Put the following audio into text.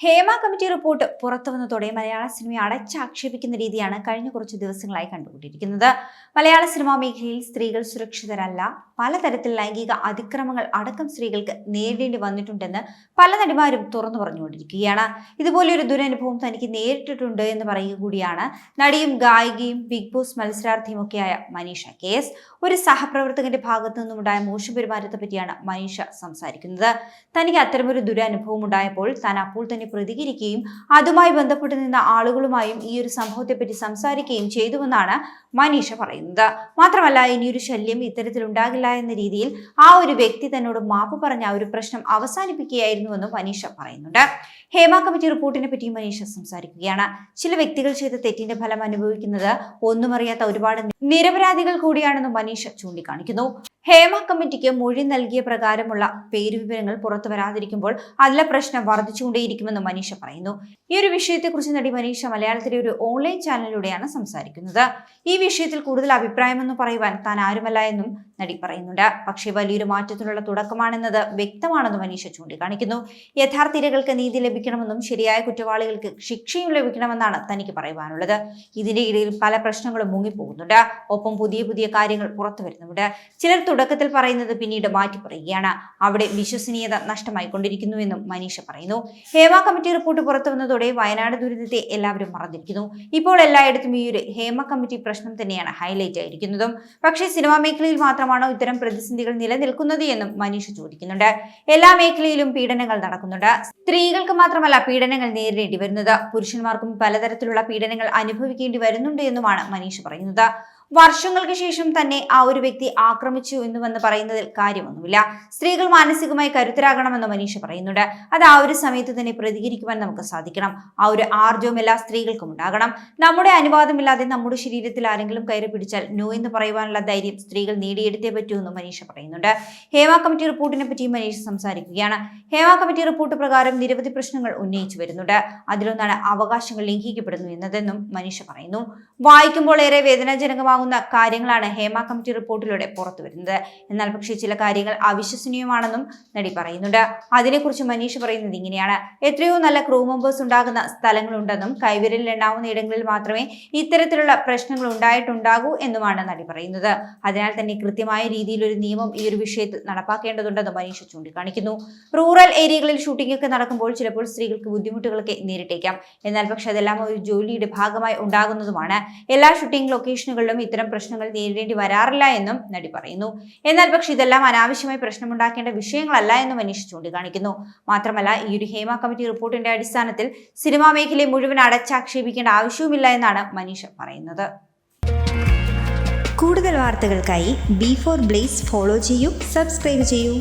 Hema committee report പുറത്തു വന്നതോടെ മലയാള സിനിമയെ അടച്ചാക്ഷേപിക്കുന്ന രീതിയാണ് കഴിഞ്ഞ കുറച്ച് ദിവസങ്ങളായി കണ്ടുകൊണ്ടിരിക്കുന്നത്. മലയാള സിനിമാ മേഖലയിൽ സ്ത്രീകൾ സുരക്ഷിതരല്ല. പലതരത്തിൽ ലൈംഗിക അതിക്രമങ്ങൾ അടക്കം സ്ത്രീകൾക്ക് നേരിടേണ്ടി വന്നിട്ടുണ്ടെന്ന് പല നടിമാരും തുറന്നു പറഞ്ഞുകൊണ്ടിരിക്കുകയാണ്. ഇതുപോലെയൊരു ദുരനുഭവം തനിക്ക് നേരിട്ടിട്ടുണ്ട് എന്ന് പറയുക കൂടിയാണ് നടിയും ഗായികയും ബിഗ് ബോസ് മത്സരാർത്ഥിയുമൊക്കെയായ മനീഷ കെ എസ്. ഒരു സഹപ്രവർത്തകന്റെ ഭാഗത്തു നിന്നുമുണ്ടായ മോശം പെരുമാറ്റത്തെ പറ്റിയാണ് മനീഷ സംസാരിക്കുന്നത്. തനിക്ക് അത്തരമൊരു ദുരനുഭവം ഉണ്ടായപ്പോൾ താൻ അപ്പോൾ തന്നെ പ്രതികരിക്കുകയും അതുമായി ബന്ധപ്പെട്ട് നിന്ന ആളുകളുമായും ഈ ഒരു സംഭവത്തെപ്പറ്റി സംസാരിക്കുകയും ചെയ്തുവെന്നാണ് മനീഷ പറയുന്നത്. മാത്രമല്ല ഇനിയൊരു ശല്യം ഇത്തരത്തിൽ ഉണ്ടാകില്ല എന്ന രീതിയിൽ ആ ഒരു വ്യക്തി തന്നോട് മാപ്പ് പറഞ്ഞ ആ ഒരു പ്രശ്നം അവസാനിപ്പിക്കുകയായിരുന്നുവെന്നും മനീഷ പറയുന്നുണ്ട്. ഹേമ കമ്മിറ്റി റിപ്പോർട്ടിനെ പറ്റി മനീഷ സംസാരിക്കുകയാണ്. ചില വ്യക്തികൾ ചെയ്ത തെറ്റിന്റെ ഫലം അനുഭവിക്കുന്നത് ഒന്നും അറിയാത്ത ഒരുപാട് നിരപരാധികൾ കൂടിയാണെന്നും മനീഷ ചൂണ്ടിക്കാണിക്കുന്നു. ഹേമ കമ്മിറ്റിക്ക് മൊഴി നൽകിയ പ്രകാരമുള്ള പേരുവിവരങ്ങൾ പുറത്തു വരാതിരിക്കുമ്പോൾ അതിലെ പ്രശ്നം വർദ്ധിച്ചുകൊണ്ടേയിരിക്കുമെന്ന് മനീഷ പറയുന്നു. ഈ ഒരു വിഷയത്തെക്കുറിച്ച് നടി മനീഷ മലയാളത്തിലെ ഒരു ഓൺലൈൻ ചാനലിലൂടെയാണ് സംസാരിക്കുന്നത്. ഈ വിഷയത്തിൽ കൂടുതൽ അഭിപ്രായമെന്ന് പറയുവാൻ താൻ ആരുമല്ല എന്നും നടി പറയുന്നുണ്ട്. പക്ഷേ വലിയൊരു മാറ്റത്തിനുള്ള തുടക്കമാണെന്നത് വ്യക്തമാണെന്ന് മനീഷ ചൂണ്ടിക്കാണിക്കുന്നു. യഥാർത്ഥ ഇരകൾക്ക് നീതി ലഭിക്കണമെന്നും ശരിയായ കുറ്റവാളികൾക്ക് ശിക്ഷയും ലഭിക്കണമെന്നാണ് തനിക്ക് പറയുവാനുള്ളത്. ഇതിന്റെ ഇടയിൽ പല പ്രശ്നങ്ങളും മുങ്ങിപ്പോകുന്നുണ്ട്. ഒപ്പം പുതിയ പുതിയ കാര്യങ്ങൾ പുറത്തു വരുന്നുണ്ട് ചിലർ തുടക്കത്തിൽ പറയുന്നത് പിന്നീട് മാറ്റി പറയുകയാണ് അവിടെ വിശ്വസനീയത നഷ്ടമായിക്കൊണ്ടിരിക്കുന്നുവെന്നും മനീഷ പറയുന്നു. ഹേമ കമ്മിറ്റി റിപ്പോർട്ട് പുറത്തു വന്നതോടെ വയനാട് ദുരിതത്തെ എല്ലാവരും മറന്നിരിക്കുന്നു. ഇപ്പോൾ എല്ലായിടത്തും ഈ ഒരു ഹേമ കമ്മിറ്റി പ്രശ്നം തന്നെയാണ് ഹൈലൈറ്റ് ആയിരിക്കുന്നതും. പക്ഷേ സിനിമാ മേഖലയിൽ മാത്രമാണോ ഇത്തരം പ്രതിസന്ധികൾ നിലനിൽക്കുന്നത് എന്നും മനീഷ് ചോദിക്കുന്നുണ്ട്. എല്ലാ മേഖലയിലും പീഡനങ്ങൾ നടക്കുന്നുണ്ട്. സ്ത്രീകൾക്ക് മാത്രമല്ല പീഡനങ്ങൾ നേരിടേണ്ടി വരുന്നത്. പുരുഷന്മാർക്കും പലതരത്തിലുള്ള പീഡനങ്ങൾ അനുഭവിക്കേണ്ടി വരുന്നുണ്ട് എന്നുമാണ് മനീഷ് പറയുന്നത്. വർഷങ്ങൾക്ക് ശേഷം തന്നെ ആ ഒരു വ്യക്തി ആക്രമിച്ചു എന്ന് വന്ന് പറയുന്നതിൽ കാര്യമൊന്നുമില്ല. സ്ത്രീകൾ മാനസികമായി കരുത്തരാകണമെന്ന് മനീഷ പറയുന്നുണ്ട്. അത് ആ ഒരു സമയത്ത് തന്നെ പ്രതികരിക്കുവാൻ നമുക്ക് സാധിക്കണം. ആ ഒരു ആർജവും എല്ലാ സ്ത്രീകൾക്കും ഉണ്ടാകണം. നമ്മുടെ അനുവാദമില്ലാതെ നമ്മുടെ ശരീരത്തിൽ ആരെങ്കിലും കയറി പിടിച്ചാൽ നോ എന്ന് പറയുവാനുള്ള ധൈര്യം സ്ത്രീകൾ നേടിയെടുത്തേ പറ്റൂ എന്ന് മനീഷ പറയുന്നുണ്ട്. ഹേമ കമ്മിറ്റി റിപ്പോർട്ടിനെ പറ്റി മനീഷ് സംസാരിക്കുകയാണ്. ഹേമ കമ്മിറ്റി റിപ്പോർട്ട് പ്രകാരം നിരവധി പ്രശ്നങ്ങൾ ഉന്നയിച്ചു വരുന്നുണ്ട്. അതിലൊന്നാണ് അവകാശങ്ങൾ ലംഘിക്കപ്പെടുന്നു എന്നതെന്നും മനീഷ പറയുന്നു. വായിക്കുമ്പോൾ ഏറെ വേദനാജനകമാകുന്ന കാര്യങ്ങളാണ് ഹേമ കമ്മിറ്റി റിപ്പോർട്ടിലൂടെ പുറത്തു വരുന്നത് എന്നാൽ പക്ഷേ ചില കാര്യങ്ങൾ അവിശ്വസനീയമാണെന്നും നടി പറയുന്നുണ്ട്. അതിനെക്കുറിച്ച് മനീഷ് പറയുന്നത് ഇങ്ങനെയാണ്. എത്രയോ നല്ല ക്രൂ മെമ്പേഴ്സ് ഉണ്ടാകുന്ന സ്ഥലങ്ങളുണ്ടെന്നും കൈവിരലിൽ എണ്ണാവുന്ന ഇടങ്ങളിൽ മാത്രമേ ഇത്തരത്തിലുള്ള പ്രശ്നങ്ങൾ ഉണ്ടായിട്ടുണ്ടാകൂ എന്നുമാണ് നടി പറയുന്നത്. അതിനാൽ തന്നെ കൃത്യമായ രീതിയിൽ ഒരു നിയമം ഈ ഒരു വിഷയത്തിൽ നടപ്പാക്കേണ്ടതുണ്ടെന്ന് മനീഷ് ചൂണ്ടിക്കാണിക്കുന്നു. റൂറൽ ഏരിയകളിൽ ഷൂട്ടിംഗ് ഒക്കെ നടക്കുമ്പോൾ ചിലപ്പോൾ സ്ത്രീകൾക്ക് ബുദ്ധിമുട്ടുകളൊക്കെ നേരിട്ടേക്കാം. എന്നാൽ പക്ഷെ അതെല്ലാം ഒരു ജോലിയുടെ ഭാഗമായി ഉണ്ടാകുന്നതുമാണ്. എല്ലാ ഷൂട്ടിംഗ് ലൊക്കേഷനുകളിലും ഇത്തരം പ്രശ്നങ്ങൾ നേരിടേണ്ടി വരാറില്ല എന്നും നടി പറയുന്നു. എന്നാൽ പക്ഷെ ഇതെല്ലാം അനാവശ്യമായി പ്രശ്നമുണ്ടാക്കേണ്ട വിഷയങ്ങളല്ല എന്നും മനീഷ് ചൂണ്ടിക്കാണിക്കുന്നു. മാത്രമല്ല ഈ ഒരു ഹേമ കമ്മിറ്റി റിപ്പോർട്ടിന്റെ അടിസ്ഥാനത്തിൽ സിനിമാ മേഖലയെ മുഴുവൻ അടച്ചാക്ഷേപിക്കേണ്ട ആവശ്യവുമില്ല എന്നാണ് മനീഷ് പറയുന്നത്. കൂടുതൽ വാർത്തകൾക്കായി ബി ഫോർ ബ്ലേസ് ഫോളോ ചെയ്യൂ സബ്സ്ക്രൈബ് ചെയ്യൂ.